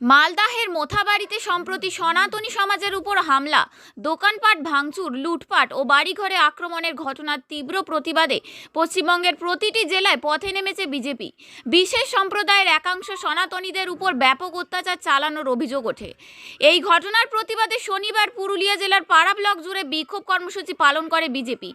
মালদাহের মোথাবাড়িতে সম্প্রতি সনাতনী সমাজের উপর হামলা। দোকানপাট ভাঙচুর, লুটপাট ও বাড়িঘরে আক্রমণের ঘটনার তীব্র প্রতিবাদে পশ্চিমবঙ্গের প্রতিটি জেলায় পথে নেমেছে বিজেপি। বিশেষ সম্প্রদায়ের একাংশ সনাতনীদের উপর ব্যাপক অত্যাচার চালানোর অভিযোগ ওঠে। এই ঘটনার প্রতিবাদে শনিবার পুরুলিয়া জেলার পাড়া ব্লক জুড়ে বিক্ষোভ কর্মসূচি পালন করে বিজেপি।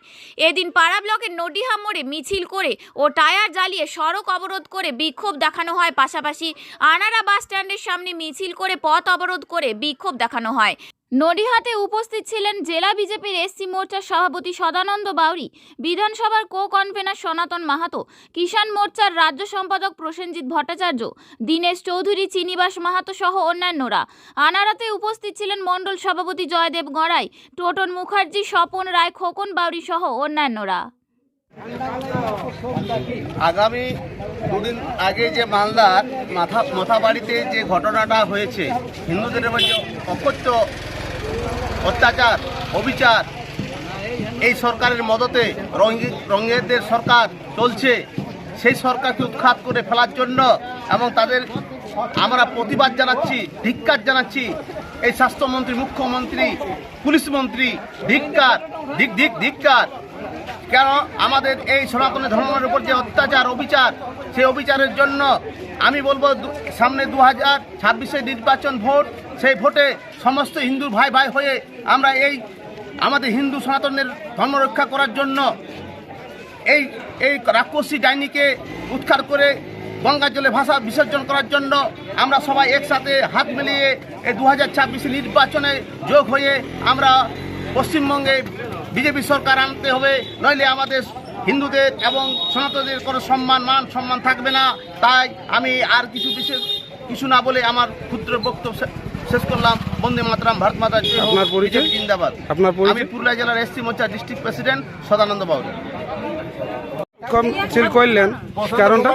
এদিন পাড়া ব্লকের নডিহা মোড়ে মিছিল করে ও টায়ার জ্বালিয়ে সড়ক অবরোধ করে বিক্ষোভ দেখানো হয়। পাশাপাশি আনারা বাস স্ট্যান্ডের সামনে মিছিল করে পথ অবরোধ করে বিক্ষোভ দেখানো হয়। নডিহাতে উপস্থিত ছিলেন জেলা বিজেপির এসসি মোর্চার সভাপতি সদানন্দ বাউরি, বিধানসভার কো কনভেনার সনাতন মাহাতো, কিষাণ মোর্চার রাজ্য সম্পাদক প্রসেনজিৎ ভট্টাচার্য, দীনেশ চৌধুরী, চিনিবাস মাহাতো সহ অন্যান্যরা। আনারাতে উপস্থিত ছিলেন মণ্ডল সভাপতি জয়দেব গড়াই, টোটন মুখার্জি, স্বপন রায়, খোকন বাউরি সহ অন্যান্যরা। আগামী দুদিন আগে যে মালদার মাথা মাথাবাড়িতে যে ঘটনাটা হয়েছে, হিন্দুদের যে অকথ্য অত্যাচার, অবিচার, এই সরকারের মদতে রঙ্গি রঙেরদের সরকার চলছে, সেই সরকারকে উৎখাত করে ফেলার জন্য এবং তাদের আমরা প্রতিবাদ জানাচ্ছি, ধিক্কার জানাচ্ছি। এই স্বাস্থ্যমন্ত্রী, মুখ্যমন্ত্রী, পুলিশ মন্ত্রী, ধিক্কার, ধিক ধিক ধিক্কার। কেন আমাদের এই সনাতনী ধর্মের উপর যে অত্যাচার, অবিচার, সেই অবিচারের জন্য আমি বলব সামনে দু হাজার ছাব্বিশে নির্বাচন ভোট, সেই ভোটে সমস্ত হিন্দু ভাই ভাই হয়ে আমরা এই আমাদের হিন্দু সনাতনের ধর্ম রক্ষা করার জন্য এই এই রাক্ষসী ডাইনিকে উৎখাত করে গঙ্গা জলে ভাষা বিসর্জন করার জন্য আমরা সবাই একসাথে হাত মিলিয়ে এই দু হাজার নির্বাচনে যোগ হয়ে আমরা পশ্চিমবঙ্গে বিজেপি সরকার আনতে হবে নইলে আমাদের হিন্দুদের এবং সনাতনদের কোনো সম্মান মান সম্মান থাকবে না। তাই আমি আর কিছু বিশেষ কিছু না বলে আমার ক্ষুদ্র বক্তব্য শেষ করলাম। বন্দে মাতরাম ভারত মাতা জয় আপনার পরিচয়? জিন্দাবাদ। আপনার আমি পুরুলিয়া জেলার SC Morcha district president Sadananda Bauri কম সিল করলেন কারণটা?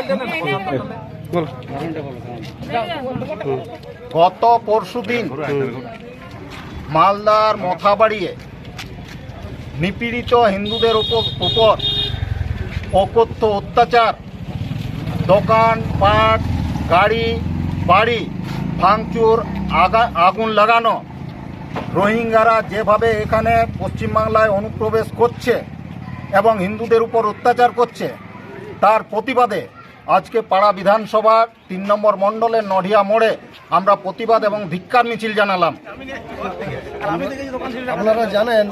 গত পরশু দিন মালদার মথা বাড়িয়ে নিপীড়িত হিন্দুদের উপর উপর অকথ্য অত্যাচার, দোকান, পাট, গাড়ি, বাড়ি, ভাঙচুর, আগা, আগুন লাগানো। রোহিঙ্গারা যেভাবে এখানে পশ্চিমবাংলায় অনুপ্রবেশ করছে এবং হিন্দুদের উপর অত্যাচার করছে, তার প্রতিবাদে আজকে পাড়া বিধানসভার তিন নম্বর মণ্ডলের নডিয়া মোড়ে আমরা প্রতিবাদ এবং ধিক্কার মিছিল জানালাম। আপনারা জানেন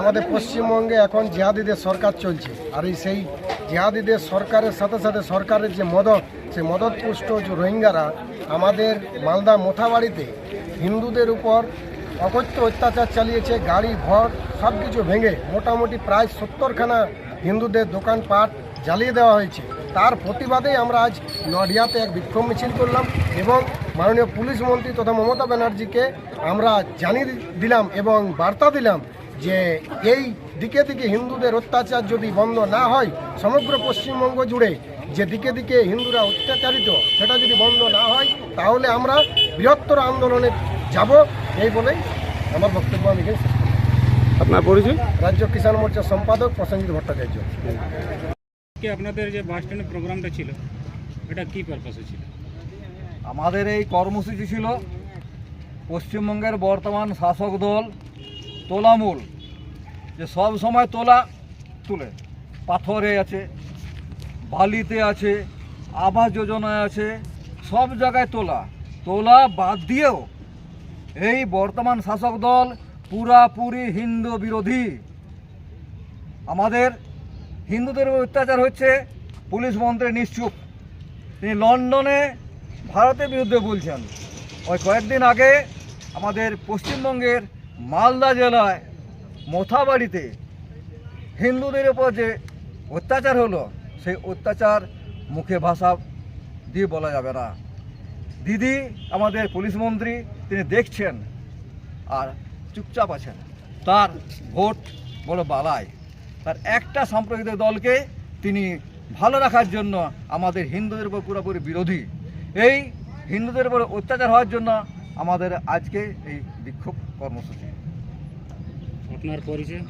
আমাদের পশ্চিমবঙ্গে এখন জিহাদিদের সরকার চলছে। আর এই সেই জিহাদিদের সরকারের সাথে সাথে সরকারের যে মদত, সেই মদত পুষ্ট যে রোহিঙ্গারা আমাদের মালদা মোথাবাড়িতে হিন্দুদের উপর অকথ্য অত্যাচার চালিয়েছে, গাড়ি, ঘর সব কিছু ভেঙে মোটামুটি প্রায় সত্তরখানা হিন্দুদের দোকানপাট জ্বালিয়ে দেওয়া হয়েছে। তার প্রতিবাদেই আমরা আজ নডিয়াতে এক বিক্ষোভ মিছিল করলাম এবং মাননীয় পুলিশ মন্ত্রী তথা মমতা ব্যানার্জিকে আমরা জানিয়ে দিলাম এবং বার্তা দিলাম যে এই দিকে দিকে হিন্দুদের অত্যাচার যদি বন্ধ না হয় সমগ্র পশ্চিমবঙ্গ জুড়ে যে দিকে দিকে হিন্দুরা অত্যাচারিত সেটা যদি বন্ধ না হয় তাহলে আমরা বৃহত্তর আন্দোলনে যাব। এই বলেই আমার বক্তব্য আমি এখানে আপনার পরিচয়? রাজ্য কিষাণ মোর্চার সম্পাদক প্রসেনজিৎ ভট্টাচার্য। কি আপনাদের যে বাস স্ট্যান্ডে প্রোগ্রামটা ছিল, এটা কি পারপাসে ছিল? আমাদের এই কর্মসূচি ছিল পশ্চিমবঙ্গের বর্তমান শাসক দল তোলামূল, যে সব সময় তোলা তুলে, পাথরে আছে, বালিতে আছে, আবাস যোজনায় আছে, সব জায়গায় তোলা। তোলা বাদ দিয়েও এই বর্তমান শাসক দল পুরাপুরি হিন্দু বিরোধী। আমাদের হিন্দুদের উপর অত্যাচার হচ্ছে, পুলিশ মন্ত্রী নিশ্চুপ। তিনি লন্ডনে ভারতের বিরুদ্ধে বলছেন। ওই কয়েকদিন আগে আমাদের পশ্চিমবঙ্গের মালদা জেলায় মোথাবাড়িতে হিন্দুদের উপর যে অত্যাচার হলো, সেই অত্যাচার মুখে ভাষা দিয়ে বলা যাবে না। দিদি, আমাদের পুলিশ মন্ত্রী, তিনি দেখছেন আর চুপচাপ আছেন। তার ভোট বড় বালায় তার একটা সাম্প্রদায়িক দলকে তিনি ভালো রাখার জন্য আমাদের হিন্দুদের উপর পুরোপুরি বিরোধী। এই হিন্দুদের উপর অত্যাচার হওয়ার জন্য আমাদের আজকে এই বিক্ষোভ কর্মসূচি। আপনার পরিচয়?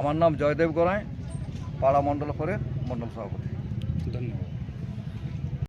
আমার নাম জয়দেব গড়াই পাড়া মণ্ডল ফোরের মণ্ডল সভাপতি। ধন্যবাদ।